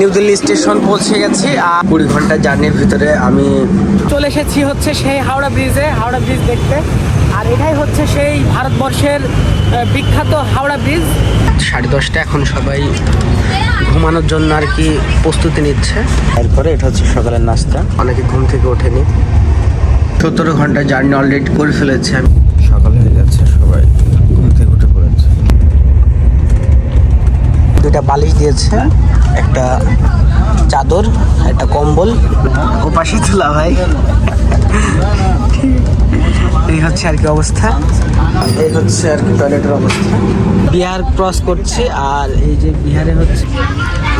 New Delhi station পৌঁছে গেছি আর কুড়ি ঘণ্টা জার্নির ভিতরে আমি চলে এসেছি হচ্ছে সেই হাওড়া ব্রিজে হাওড়া ব্রিজ দেখতে। আর এটাই হচ্ছে সেই ভারতবর্ষের বিখ্যাত হাওড়া ব্রিজ সাড়ে দশটা এখন সবাই ঘুমানোর জন্য আর কি প্রস্তুতি নিচ্ছে। এরপরে এটা হচ্ছে সকালের নাস্তা। অনেকে ঘুম থেকে ওঠেনি। সতেরো ঘণ্টা জার্নি অলরেডি করে ফেলেছে আমি সকাল হয়ে গেছে সবাই ঘুম থেকে উঠে পড়েছে দুইটা বালিশ দিয়েছে। একটা চাদর, একটা কম্বল। ও পাশে তোলা ভাই। এই হচ্ছে আর কি অবস্থা। এই হচ্ছে আর কি টয়লেটের অবস্থা। বিহার ক্রস করছে আর এই যে বিহারে হচ্ছে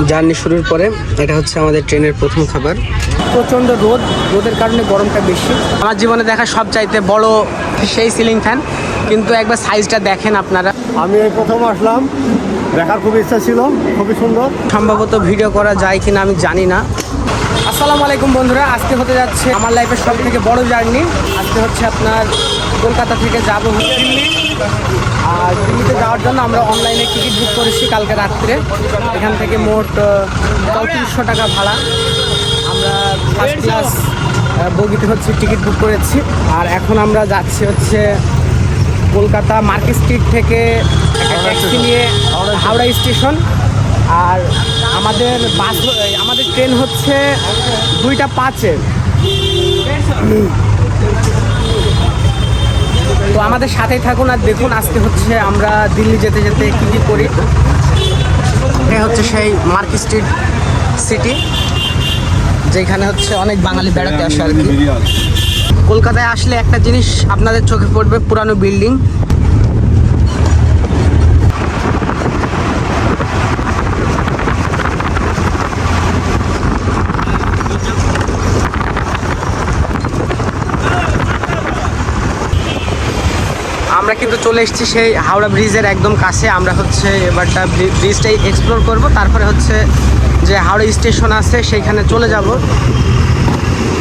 জার্নি শুরুর পরে এটা হচ্ছে আমাদের ট্রেনের প্রথম খাবার। প্রচণ্ড রোদ, রোদের কারণে গরমটা বেশি। আমার জীবনে দেখা সব চাইতে বড় সেই সিলিং ফ্যান কিন্তু একবার সাইজটা দেখেন আপনারা। আমি এই প্রথম আসলাম। দেখার খুব ইচ্ছা ছিল খুবই সুন্দর। সম্ভবত ভিডিও করা যায় কিনা আমি জানি না। আসসালামু আলাইকুম বন্ধুরা আজকে হতে যাচ্ছে আমার লাইফের সব থেকে বড় জার্নি আজকে হচ্ছে আপনার কলকাতা থেকে যাব দিল্লি। আর দিল্লিতে যাওয়ার জন্য আমরা অনলাইনে টিকিট বুক করেছি কালকে রাত্রে। এখান থেকে মোট চৌত্রিশশো টাকা ভাড়া। আমরা ফার্স্ট ক্লাস বগিতে হচ্ছে টিকিট বুক করেছি। আর এখন আমরা যাচ্ছি হচ্ছে কলকাতা মার্কেট স্ট্রিট থেকে একটা ট্যাক্সি নিয়ে হাওড়া স্টেশন। আর আমাদের বাস আমাদের ট্রেন হচ্ছে দুইটা পাঁচের। তো আমাদের সাথেই থাকুন আর দেখুন আজকে হচ্ছে আমরা দিল্লি যেতে যেতে কী কী করি। এটা হচ্ছে সেই মার্কেট স্ট্রিট সিটি যেখানে হচ্ছে অনেক বাঙালি বেড়াতে আসে আর কি। কলকাতায় আসলে একটা জিনিস আপনাদের চোখে পড়বে, পুরানো বিল্ডিং আমরা কিন্তু চলে এসেছি সেই হাওড়া ব্রিজের একদম কাছে। আমরা হচ্ছে এবারটা ব্রি- ব্রিজটাই এক্সপ্লোর করব। তারপরে হচ্ছে যে হাওড়া স্টেশন আছে, সেইখানে চলে যাব।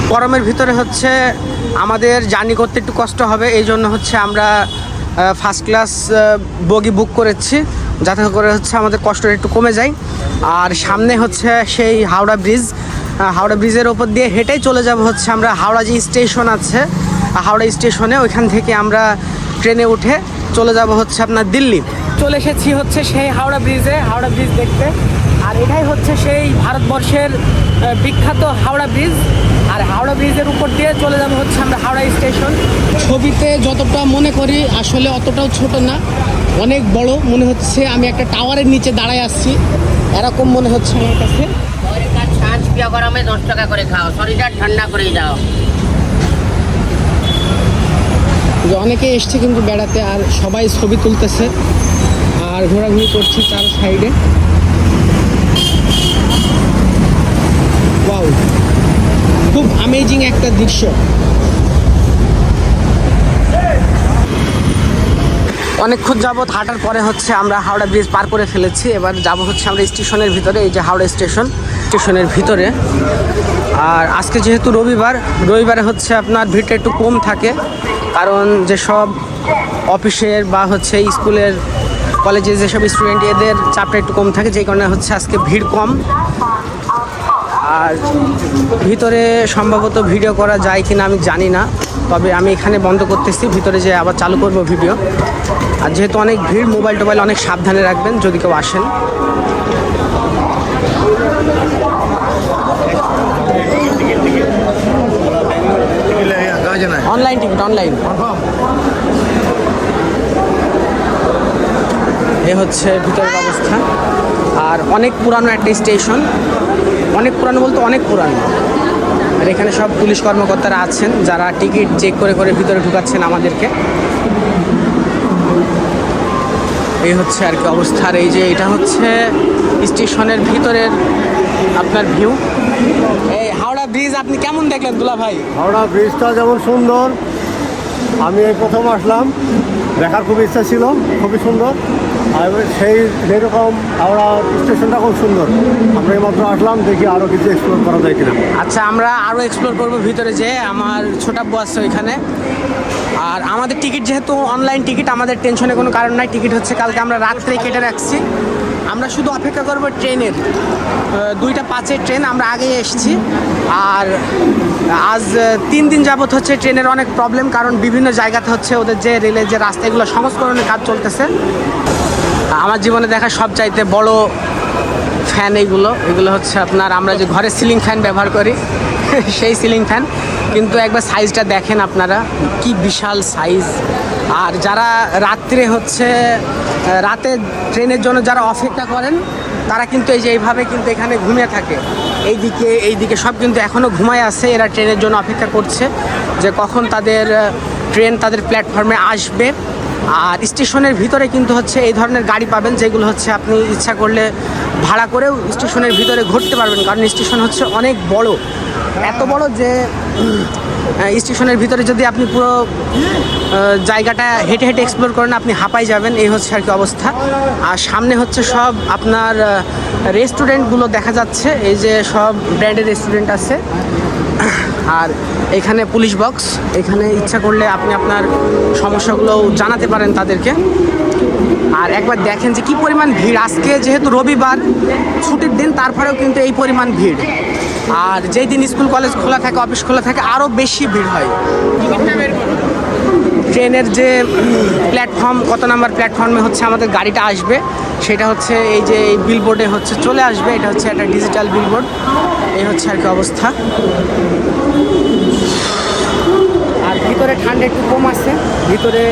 গরমের ভিতরে হচ্ছে আমাদের জার্নি করতে একটু কষ্ট হবে, এই জন্য হচ্ছে আমরা ফার্স্ট ক্লাস বগি বুক করেছি, যাতে করে হচ্ছে আমাদের কষ্টটা একটু কমে যায়। আর সামনে হচ্ছে সেই হাওড়া ব্রিজ হাওড়া ব্রিজের ওপর দিয়ে হেঁটেই চলে যাব হচ্ছে আমরা, হাওড়া যে স্টেশন আছে, হাওড়া স্টেশনে ওইখান থেকে আমরা ট্রেনে উঠে চলে যাব হচ্ছে আপনার দিল্লি। চলে এসেছি হচ্ছে সেই হাওড়া ব্রিজে হাওড়া ব্রিজ দেখতে। আর এটাই হচ্ছে সেই ভারতবর্ষের বিখ্যাত হাওড়া ব্রিজ। আর হাওড়া ব্রিজের উপর দিয়ে চলে যাব হচ্ছে আমরা হাওড়া স্টেশন। ছবিতে যতটা মনে করি আসলে অতটাও ছোট না। অনেক বড় মনে হচ্ছে আমি একটা টাওয়ারের নিচে দাঁড়ায় আসছি। এরকম মনে হচ্ছে আমার কাছে। গরমে দশ টাকা করে খাও শরীরটা ঠান্ডা করে যাও যে অনেকে এসছে কিন্তু বেড়াতে আর সবাই ছবি তুলতেছে। আর ঘোরাঘুরি করছি চার সাইডে। খুব আমেজিং একটা দৃশ্য। অনেকক্ষণ যাবৎ হাঁটার পরে হচ্ছে আমরা হাওড়া ব্রিজ পার করে ফেলেছি। এবার যাব হচ্ছে আমরা স্টেশনের ভিতরে, এই যে হাওড়া স্টেশন, স্টেশনের ভিতরে। আর আজকে যেহেতু রবিবার, রবিবারে হচ্ছে আপনার ভিড়টা একটু কম থাকে, কারণ যেসব অফিসের বা হচ্ছে স্কুলের কলেজের যেসব স্টুডেন্ট এদের চাপটা একটু কম থাকে যেই কারণে হচ্ছে আজকে ভিড় কম। আর ভিতরে সম্ভবত ভিডিও করা যায় কিনা আমি জানি না তবে আমি এখানে বন্ধ করতেছি ভিতরে যে আবার চালু করব ভিডিও আর যেহেতু অনেক ভিড় মোবাইল টোবাইল অনেক সাবধানে রাখবেন যদি কেউ আসেন। অনলাইন টিকিট অনলাইন এ হচ্ছে ভিতরের অবস্থা। আর অনেক পুরানো একটা স্টেশন। অনেক পুরানো বলতে অনেক পুরানো। আর এখানে সব পুলিশ কর্মকর্তারা আছেন, যারা টিকিট চেক করে করে ভিতরে ঢুকাচ্ছেন আমাদেরকে। এই হচ্ছে আর কি অবস্থা। আর এই যে এটা হচ্ছে স্টেশনের ভিতরের আপনার ভিউ। এই হাওড়া ব্রিজ আপনি কেমন দেখলেন দুলা ভাই? হাওড়া ব্রিজটা যেমন সুন্দর, আমি এই প্রথম আসলাম। দেখার খুব ইচ্ছা ছিল, খুবই সুন্দর। আর সেই যেরকম হাওড়া স্টেশনটা খুব সুন্দর। আমরা এইমাত্র আসলাম, দেখি আরও কিছু এক্সপ্লোর করা যায় কিনা। আচ্ছা আমরা আরও এক্সপ্লোর করব ভিতরে যে আমার ছোটাব্বু আছে ওইখানে। আর আমাদের টিকিট যেহেতু অনলাইন টিকিট আমাদের টেনশনে কোনো কারণ নাই। টিকিট হচ্ছে কালকে আমরা রাত্রে কেটে রাখছি। আমরা শুধু অপেক্ষা করব ট্রেনের। দুইটা পাঁচের ট্রেন, আমরা আগেই এসেছি। আর আজ তিন দিন যাবৎ হচ্ছে ট্রেনের অনেক প্রবলেম কারণ বিভিন্ন জায়গাতে হচ্ছে ওদের যে রেলের যে রাস্তা এগুলো সংস্করণের কাজ চলতেছে। আমার জীবনে দেখা সব চাইতে বড় ফ্যান এইগুলো। এগুলো হচ্ছে আপনার, আমরা যে ঘরে সিলিং ফ্যান ব্যবহার করি, সেই সিলিং ফ্যান কিন্তু একবার সাইজটা দেখেন আপনারা, কি বিশাল সাইজ আর যারা রাত্রে হচ্ছে রাতে ট্রেনের জন্য যারা অপেক্ষা করেন, তারা কিন্তু এই যে এইভাবে কিন্তু এখানে ঘুমিয়ে থাকে। এইদিকে এইদিকে সব কিন্তু এখনও ঘুমায় আছে, এরা ট্রেনের জন্য অপেক্ষা করছে যে কখন তাদের ট্রেন তাদের প্ল্যাটফর্মে আসবে। আর স্টেশনের ভিতরে কিন্তু হচ্ছে এই ধরনের গাড়ি পাবেন, যেগুলো হচ্ছে আপনি ইচ্ছা করলে ভাড়া করেও স্টেশনের ভিতরে ঘুরতে পারবেন। কারণ স্টেশন হচ্ছে অনেক বড়। এত বড় যে স্টেশনের ভিতরে যদি আপনি পুরো জায়গাটা হেঁটে হেঁটে এক্সপ্লোর করেন, আপনি হাঁপাই যাবেন। এই হচ্ছে আর কি অবস্থা। আর সামনে হচ্ছে সব আপনার রেস্টুরেন্টগুলো দেখা যাচ্ছে। এই যে সব ব্র্যান্ডের রেস্টুরেন্ট আছে। আর এখানে পুলিশ বক্স এখানে ইচ্ছা করলে আপনি আপনার সমস্যাগুলো জানাতে পারেন তাদেরকে। আর একবার দেখেন যে কি পরিমাণ ভিড়। আজকে যেহেতু রবিবার, ছুটির দিন, তারপরেও কিন্তু এই পরিমাণ ভিড়। আর যেই দিন স্কুল, কলেজ খোলা থাকে, অফিস খোলা থাকে আরও বেশি ভিড় হয়। ট্রেনের যে প্ল্যাটফর্ম, কত নাম্বার প্ল্যাটফর্মে হচ্ছে আমাদের গাড়িটা আসবে, সেটা হচ্ছে এই যে এই বিলবোর্ডে হচ্ছে চলে আসবে, এটা হচ্ছে একটা ডিজিটাল বিলবোর্ড এই হচ্ছে আর কি অবস্থা। আর ভিতরে ঠান্ডা একটু কম আছে, ভিতরে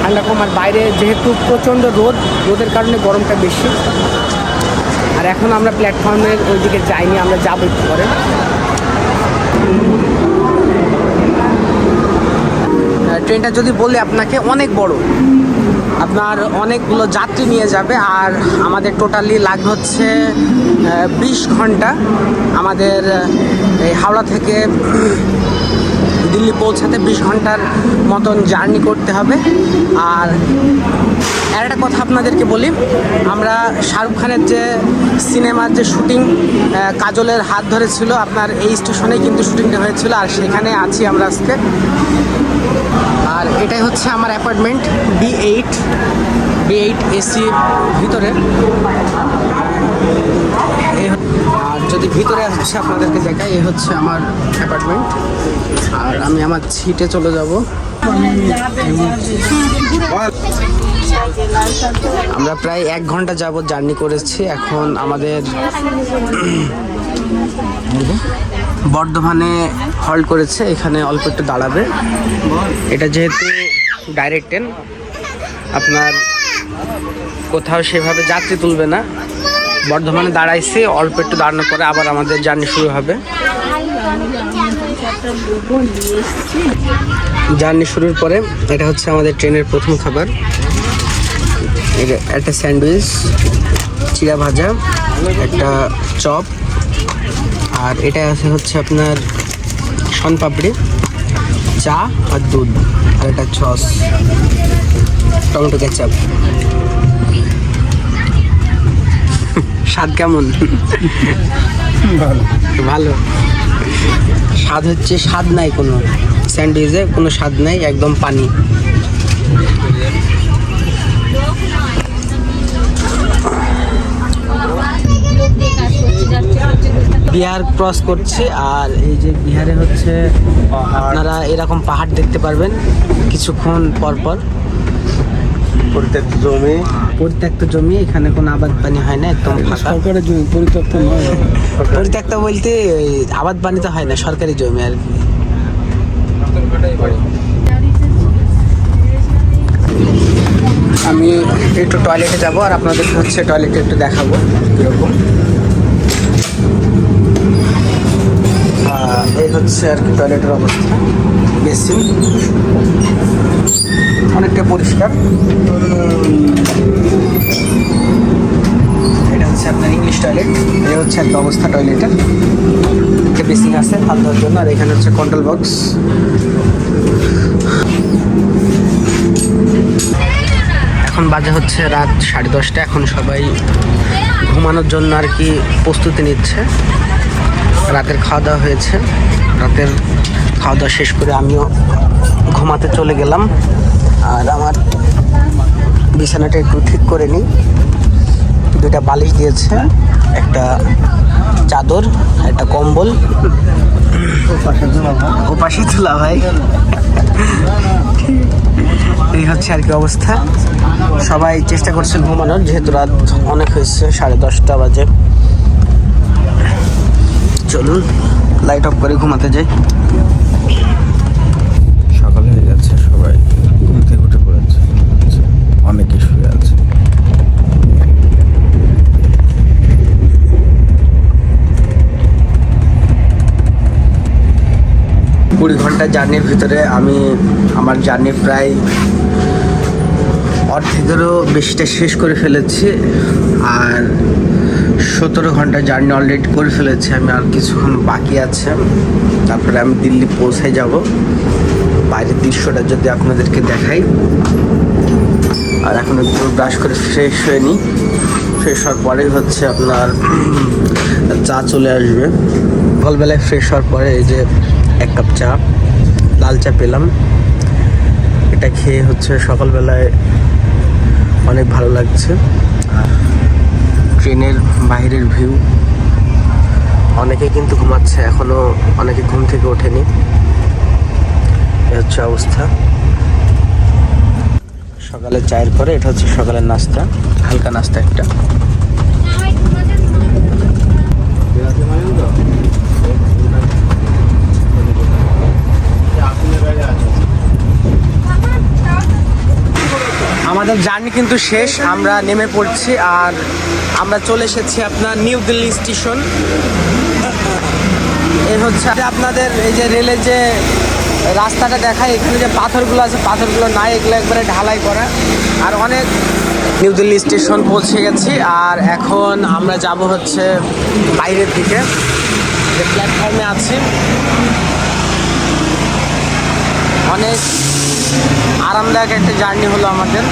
ঠান্ডা কম, আর বাইরে যেহেতু প্রচণ্ড রোদ, রোদের কারণে গরমটা বেশি। আর এখন আমরা প্ল্যাটফর্মের ওইদিকে যাইনি, আমরা যাব একটু পরে। ট্রেনটা যদি বলি আপনাকে অনেক বড়, আপনার অনেকগুলো যাত্রী নিয়ে যাবে আর আমাদের টোটালি লাগবে হচ্ছে বিশ ঘণ্টা। আমাদের এই হাওড়া থেকে দিল্লি পৌঁছাতে বিশ ঘণ্টার মতন জার্নি করতে হবে। আর আর একটা কথা আপনাদেরকে বলি, আমরা শাহরুখ খানের যে সিনেমার যে শুটিং কাজলের হাত ধরেছিল, আপনার এই স্টেশনে কিন্তু শুটিংটা হয়েছিল আর সেখানে আছি আমরা আজকে। আর এটাই হচ্ছে আমার apartment B eight B eight AC ভিতরে। আর যদি ভিতরে আসছে আপনাদেরকে দেখাই, এ হচ্ছে আমার অ্যাপার্টমেন্ট। আর আমি আমার ছিটে চলে যাব। আমরা প্রায় এক ঘণ্টা যাবত জার্নি করেছি। এখন আমাদের বর্ধমানে হল্ট করেছে। এখানে অল্প একটু দাঁড়াবে। এটা যেহেতু ডাইরেক্ট ট্রেন আপনার কোথাও সেভাবে যাত্রী তুলবে না। বর্ধমানে দাঁড়াইছে, অল্প একটু দাঁড়ানোর পরে আবার আমাদের জার্নি শুরু হবে। জার্নি শুরুর পরে এটা হচ্ছে আমাদের ট্রেনের প্রথম খাবার। একটা স্যান্ডউইচ চিড়া ভাজা একটা চপ আর এটা আছে হচ্ছে আপনার শনপাপড়ি চা আর দুধ আর একটা সস টমেটো কেচাপ। স্বাদ কেমন? ভালো। ভালো। স্বাদ হচ্ছে স্বাদ নাই কোনো। স্যান্ডউইচে কোনো স্বাদ নাই, একদম পানি। বিহার ক্রস করছে আর এই যে বিহারে হচ্ছে, আপনারা এরকম পাহাড় দেখতে পারবেন কিছুক্ষণ পর পর। পরিত্যক্ত জমি? পরিত্যক্ত জমি এখানে কোনো আবাদ পানি হয় না একদম সরকারের জমি পরিত্যক্ত নয়। পরিত্যক্ত বলতে আবাদ পানি তো হয় না সরকারি জমি আর কি। আমি একটু টয়লেটে যাব আর আপনাদেরকে হচ্ছে টয়লেটে একটু দেখাবো কীরকম। এই হচ্ছে আর কি টয়লেটের অবস্থা। বেসিন। অনেকটা পরিষ্কার। এটা হচ্ছে আপনার ইংলিশ টয়লেট এই হচ্ছে একটা অবস্থা টয়লেটের একটা বেসিং আছে হাত ধোয়ার জন্য, আর এখানে হচ্ছে কন্ট্রোল বক্স এখন বাজে হচ্ছে রাত সাড়ে দশটা, এখন সবাই ঘুমানোর জন্য আর কি প্রস্তুতি নিচ্ছে। রাতের খাওয়া দাওয়া হয়েছে, রাতের খাওয়া দাওয়া শেষ করে আমিও ঘুমাতে চলে গেলাম। আর আমার বিছানাটা একটু ঠিক করে নিই। দুইটা বালিশ দিয়েছে, একটা চাদর, একটা কম্বল। ও পাশে তোলা ভাই। এই হচ্ছে আর কি অবস্থা। সবাই চেষ্টা করছে ঘুমানোর, যেহেতু রাত অনেক হয়েছে, সাড়ে দশটা বাজে। চলুন লাইট অফ করে ঘুমাতে যাই সকাল হয়ে যাচ্ছে সবাই ঘুম থেকে উঠে পড়েছে কুড়ি ঘণ্টা জার্নির ভিতরে আমি আমার জার্নি প্রায় অর্ধেকেরও বেশিটা শেষ করে ফেলেছি আর সতেরো ঘণ্টা জার্নি অলরেডি করে ফেলেছি, আমি আর কিছুক্ষণ বাকি আছে। তারপরে আমি দিল্লি পৌঁছে যাব। বাইরের দৃশ্যটা যদি আপনাদেরকে দেখাই। আর এখন একটু ব্রাশ করে ফ্রেশ হয়ে নিই। ফ্রেশ হওয়ার পরেই হচ্ছে আপনার চা চলে আসবে। সকালবেলায় ফ্রেশ হওয়ার পরে এই যে এক কাপ চা, লাল চা পেলাম। এটা খেয়ে হচ্ছে সকালবেলায় অনেক ভালো লাগছে। ট্রেনের বাইরের ভিউ অনেকে কিন্তু ঘুমাচ্ছে, এখনও অনেকে ঘুম থেকে ওঠেনি। এ হচ্ছে অবস্থা। সকালে চায়ের পরে, এটা হচ্ছে সকালের নাস্তা, হালকা নাস্তা একটা। আমাদের জার্নি কিন্তু শেষ, আমরা নেমে পড়ছি, আর আমরা চলে এসেছি আপনার নিউ দিল্লি স্টেশন। এই হচ্ছে আপনাদের এই যে রেলের যে রাস্তাটা দেখায় এখানে যে পাথরগুলো আছে, পাথরগুলো নাই, এগুলো একবারে ঢালাই করা। আর অনেক নিউ দিল্লি স্টেশন পৌঁছে গেছি, আর এখন আমরা যাব হচ্ছে বাইরের দিকে। যে প্ল্যাটফর্মে আছি। অনেক আরামদায়ক একটা জার্নি হলো আমাদের।